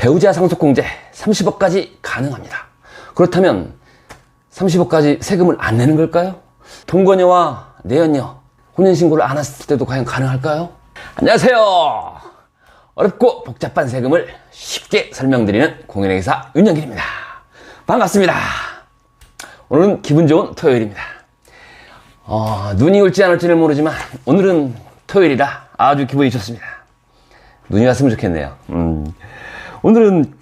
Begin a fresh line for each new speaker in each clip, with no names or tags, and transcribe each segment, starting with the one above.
배우자 상속공제 30억까지 가능합니다. 그렇다면 30억까지 세금을 안 내는 걸까요? 동거녀와 내연녀 혼인신고를 안 했을 때도 과연 가능할까요? 안녕하세요. 어렵고 복잡한 세금을 쉽게 설명드리는 공인회계사 윤영길입니다. 반갑습니다. 오늘은 기분 좋은 토요일입니다. 어, 눈이 올지 안 올지는 모르지만 오늘은 토요일이라 아주 기분이 좋습니다. 눈이 왔으면 좋겠네요. 음, 오늘은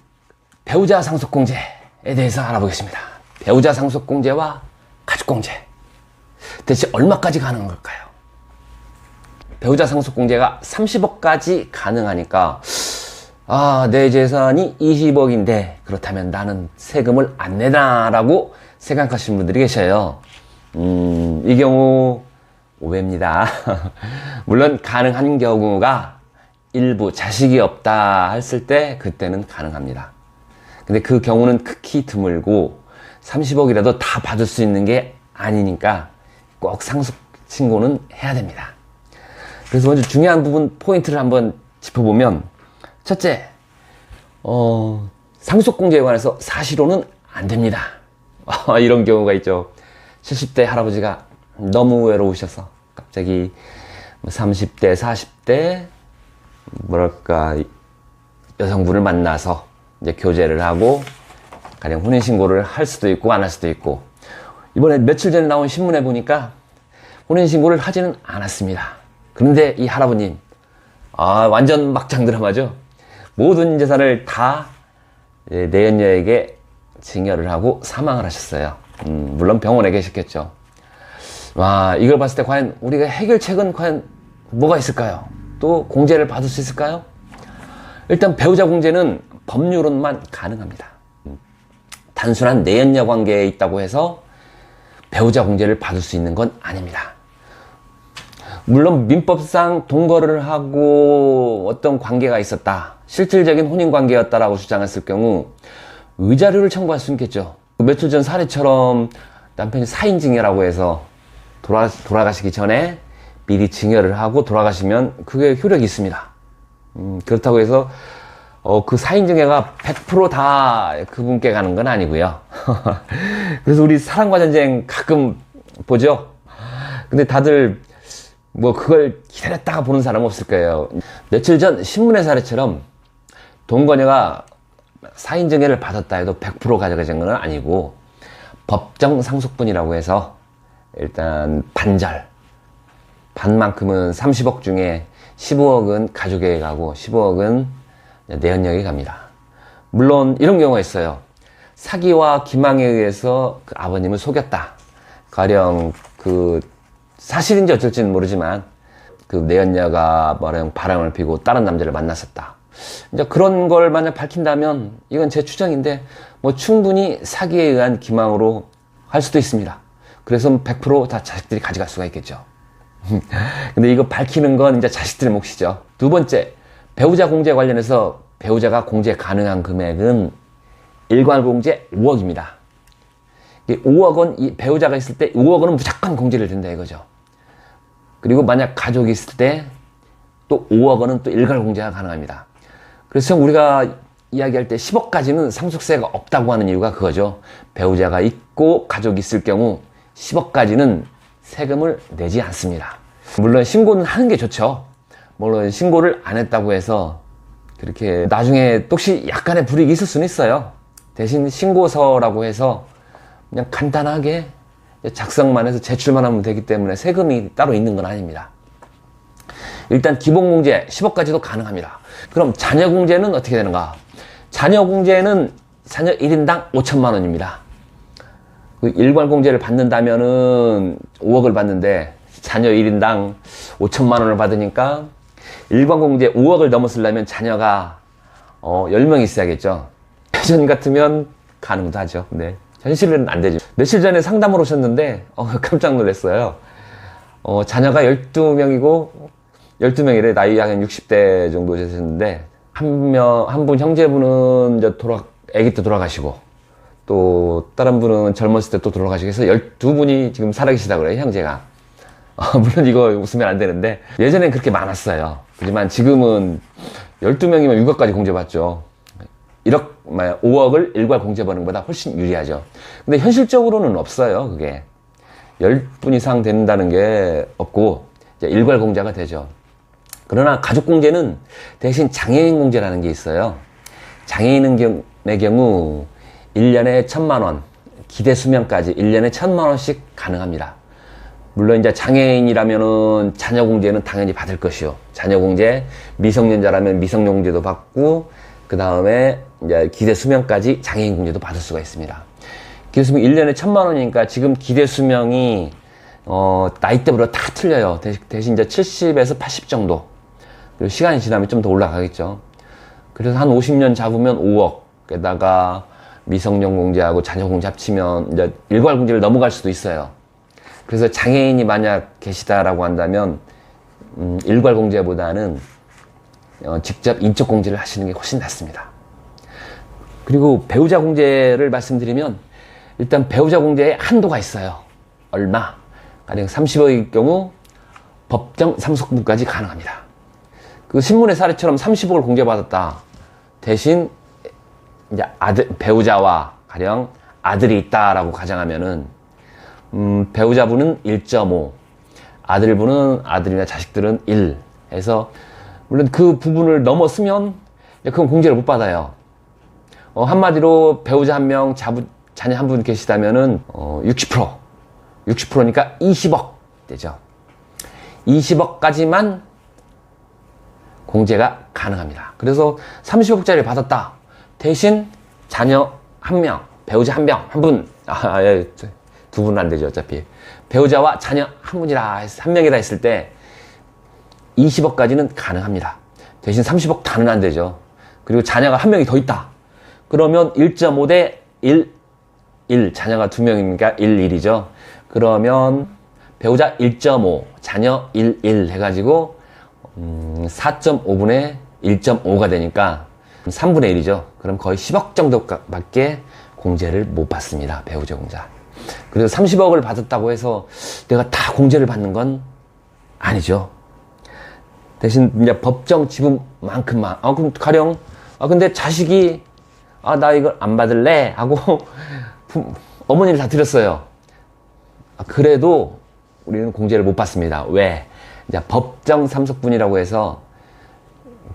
배우자 상속공제에 대해서 알아보겠습니다. 배우자 상속공제와 가족공제. 대체 얼마까지 가능한 걸까요? 배우자 상속공제가 30억까지 가능하니까, 아, 내 재산이 20억인데, 그렇다면 나는 세금을 안 내나라고 생각하시는 분들이 계셔요. 음, 이 경우 오해입니다. 물론 가능한 경우가 일부 자식이 없다 했을 때 그때는 가능합니다. 근데 그 경우는 극히 드물고 30억이라도 다 받을 수 있는 게 아니니까 꼭 상속 신고는 해야 됩니다. 그래서 먼저 중요한 부분 포인트를 한번 짚어보면 첫째, 어, 상속공제에 관해서 사실로는 안 됩니다. 이런 경우가 있죠. 70대 할아버지가 너무 외로우셔서 갑자기 30대, 40대 뭐랄까 여성분을 만나서 이제 교제를 하고 가령 혼인 신고를 할 수도 있고 안 할 수도 있고 이번에 며칠 전에 나온 신문에 보니까 혼인 신고를 하지는 않았습니다. 그런데 이 할아버님 아 완전 막장 드라마죠. 모든 재산을 다 내연녀에게 증여를 하고 사망을 하셨어요. 음, 물론 병원에 계셨겠죠. 와 이걸 봤을 때 과연 우리가 해결책은 과연 뭐가 있을까요? 또 공제를 받을 수 있을까요? 일단 배우자 공제는 법률로만 가능합니다. 단순한 내연녀 관계에 있다고 해서 배우자 공제를 받을 수 있는 건 아닙니다. 물론 민법상 동거를 하고 어떤 관계가 있었다. 실질적인 혼인 관계였다라고 주장했을 경우 의자료를 청구할 수 있겠죠. 며칠 전 사례처럼 남편이 사인증여라고 해서 돌아, 돌아가시기 전에 미리 증여를 하고 돌아가시면 그게 효력이 있습니다. 음, 그렇다고 해서 어, 그 사인증여가 100%다 그분께 가는 건 아니고요. 그래서 우리 사랑과 전쟁 가끔 보죠. 근데 다들 뭐 그걸 기다렸다가 보는 사람 없을 거예요. 며칠 전 신문의 사례처럼 동거녀가 사인증여를 받았다 해도 100% 가져가진 건 아니고 법정 상속분이라고 해서 일단 반절 반만큼은 30억 중에 15억은 가족에게 가고 15억은 내연녀에게 갑니다. 물론 이런 경우가 있어요. 사기와 기망에 의해서 그 아버님을 속였다. 가령 그 사실인지 어쩔지는 모르지만 그 내연녀가 뭐랑 바람을 피고 다른 남자를 만났었다. 이제 그런 걸 만약 밝힌다면 이건 제 추정인데 뭐 충분히 사기에 의한 기망으로 할 수도 있습니다. 그래서 100%다 자식들이 가져갈 수가 있겠죠. 근데 이거 밝히는 건 이제 자식들의 몫이죠. 두 번째, 배우자 공제 관련해서 배우자가 공제 가능한 금액은 일괄 공제 5억입니다. 5억 원, 이 배우자가 있을 때 5억 원은 무조건 공제를 된다 이거죠. 그리고 만약 가족이 있을 때 또 5억 원은 또 일괄 공제가 가능합니다. 그래서 우리가 이야기할 때 10억까지는 상속세가 없다고 하는 이유가 그거죠. 배우자가 있고 가족이 있을 경우 10억까지는 세금을 내지 않습니다. 물론 신고는 하는 게 좋죠. 물론 신고를 안 했다고 해서 그렇게 나중에 혹시 약간의 불이익이 있을 수는 있어요. 대신 신고서라고 해서 그냥 간단하게 작성만 해서 제출만 하면 되기 때문에 세금이 따로 있는 건 아닙니다. 일단 기본공제 10억까지도 가능합니다. 그럼 자녀공제는 어떻게 되는가? 자녀공제는 자녀 1인당 5천만 원입니다. 그 일괄공제를 받는다면은 5억을 받는데 자녀 1인당 5천만 원을 받으니까 일괄공제 5억을 넘었으려면 자녀가 어 10명 있어야겠죠. 예전 같으면 가능도 하죠. 네. 현실은 안 되죠. 며칠 전에 상담을 오셨는데 어, 깜짝 놀랐어요. 어, 자녀가 12명이고 12명이래 나이 한 60대 정도 되셨는데 한 명 한 분 형제분은 이제 돌아 아기 때 돌아가시고 또 다른 분은 젊었을 때 또 돌아가시고 해서 12분이 지금 살아계시다 그래요 형제가 어, 물론 이거 웃으면 안 되는데 예전엔 그렇게 많았어요 하지만 지금은 12명이면 육아까지 공제받죠 1억, 5억을 일괄 공제받는 것보다 훨씬 유리하죠. 근데 현실적으로는 없어요, 그게. 10분 이상 된다는 게 없고, 일괄 공제가 되죠. 그러나 가족 공제는 대신 장애인 공제라는 게 있어요. 장애인의 경우 1년에 1000만 원, 기대 수명까지 1년에 1000만 원씩 가능합니다. 물론 이제 장애인이라면은 자녀 공제는 당연히 받을 것이요. 자녀 공제, 미성년자라면 미성년 공제도 받고 그 다음에 이제 기대 수명까지 장애인 공제도 받을 수가 있습니다. 기대 수명 1년에 1000만 원이니까 지금 기대 수명이 어, 나이대별로 다 틀려요. 대신 이제 70에서 80 정도. 그리고 시간이 지나면 좀 더 올라가겠죠. 그래서 한 50년 잡으면 5억. 게다가 미성년 공제하고 자녀 공제 합치면 이제 일괄 공제를 넘어갈 수도 있어요. 그래서 장애인이 만약 계시다라고 한다면 음, 일괄 공제보다는 어, 직접 인적 공제를 하시는 게 훨씬 낫습니다. 그리고 배우자 공제를 말씀드리면 일단 배우자 공제에 한도가 있어요. 얼마? 가령 30억일 경우 법정 상속분까지 가능합니다. 그 신문의 사례처럼 30억을 공제받았다. 대신 이제 아들 배우자와 가령 아들이 있다라고 가정하면은 음, 배우자분은 1.5, 아들분은 아들이나 자식들은 1 해서 물론 그 부분을 넘었으면 그건 공제를 못 받아요. 어, 한마디로 배우자 한 명, 자녀 한 분 계시다면은 어, 60%, 60%니까 20억 되죠. 20억까지만 공제가 가능합니다. 그래서 30억짜리 받았다. 대신 자녀 한 명, 배우자 한 명, 한 분, 아, 예, 두 분은 안 되죠, 어차피. 배우자와 자녀 한 분이라, 했- 한 명이라 했을 때 20억까지는 가능합니다. 대신 30억 다는 안 되죠. 그리고 자녀가 한 명이 더 있다. 그러면 1.5 대 1, 1. 자녀가 두 명이니까 1, 1이죠. 그러면 배우자 1.5, 자녀 1, 1 해가지고 음, 4.5분의 1.5가 되니까 3분의 1이죠. 그럼 거의 10억 정도밖에 공제를 못 받습니다. 배우자 공자. 그래서 30억을 받았다고 해서 내가 다 공제를 받는 건 아니죠. 대신 이제 법정 지분만큼만. 아, 그럼 가령, 아, 근데 자식이, 아, 나 이걸 안 받을래? 하고 부- 어머니를 다 드렸어요. 아, 그래도 우리는 공제를 못 받습니다. 왜? 이제 법정 삼속분이라고 해서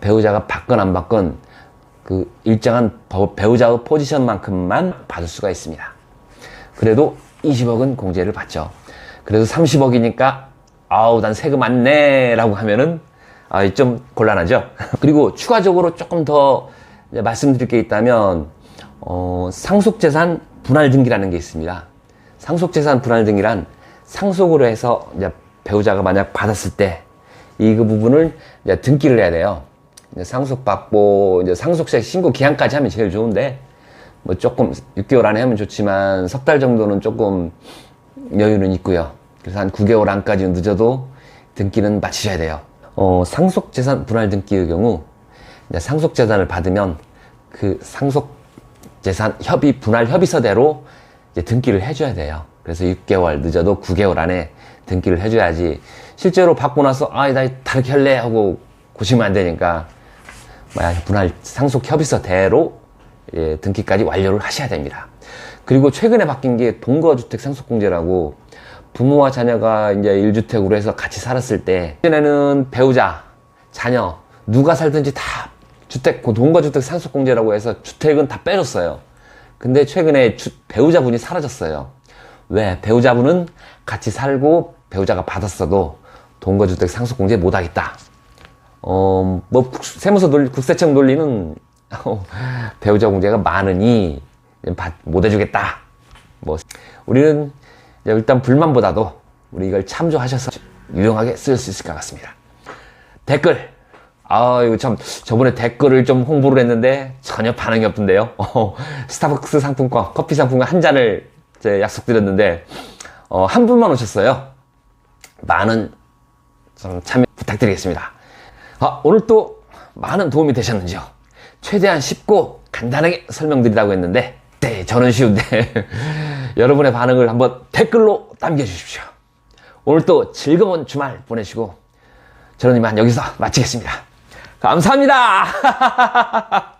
배우자가 받건 안 받건 그 일정한 버- 배우자의 포지션만큼만 받을 수가 있습니다. 그래도 20억은 공제를 받죠. 그래서 30억이니까 아우 난 세금 안 내라고 하면은 아, 좀 곤란하죠. 그리고 추가적으로 조금 더 말씀드릴 게 있다면 어, 상속재산 분할 등기라는 게 있습니다. 상속재산 분할 등기란 상속으로 해서 배우자가 만약 받았을 때 이 그 부분을 등기를 해야 돼요. 이제 상속받고 이제 상속세 신고 기한까지 하면 제일 좋은데 뭐 조금 6개월 안에 하면 좋지만 석 달 정도는 조금 여유는 있고요. 그래서 한 9개월 안까지 늦어도 등기는 마치셔야 돼요. 어, 상속재산 분할 등기의 경우 상속재산을 받으면 그 상속재산 협의 분할 협의서대로 이제 등기를 해줘야 돼요. 그래서 6개월 늦어도 9개월 안에 등기를 해줘야지 실제로 받고 나서 아나 다르게 할래 하고 고시면 안 되니까 분할 상속 협의서 대로 예, 등기까지 완료를 하셔야 됩니다. 그리고 최근에 바뀐 게 동거주택 상속공제라고 부모와 자녀가 이제 1주택으로 해서 같이 살았을 때 예전에는 배우자, 자녀 누가 살든지 다 주택 그 동거주택 상속공제라고 해서 주택은 다 빼줬어요. 근데 최근에 주- 배우자분이 사라졌어요. 왜? 배우자분은 같이 살고 배우자가 받았어도 동거주택 상속공제 못하겠다. 어, 뭐, 국- 세무서 논리, 국세청 논리는, 어, 배우자 공제가 많으니, 받- 못 해주겠다. 뭐, 우리는 일단 불만보다도 우리 이걸 참조하셔서 유용하게 쓸 수 있을 것 같습니다. 댓글. 아, 이거 참, 저번에 댓글을 좀 홍보를 했는데 전혀 반응이 없던데요. 어, 스타벅스 상품권, 커피 상품권 한 잔을 제 약속드렸는데, 어, 한 분만 오셨어요. 많은 좀 참여 부탁드리겠습니다. 아, 오늘 또 많은 도움이 되셨는지요? 최대한 쉽고 간단하게 설명드리라고 했는데, 네, 저는 쉬운데, 여러분의 반응을 한번 댓글로 남겨주십시오. 오늘 또 즐거운 주말 보내시고, 저는 이만 여기서 마치겠습니다. 감사합니다!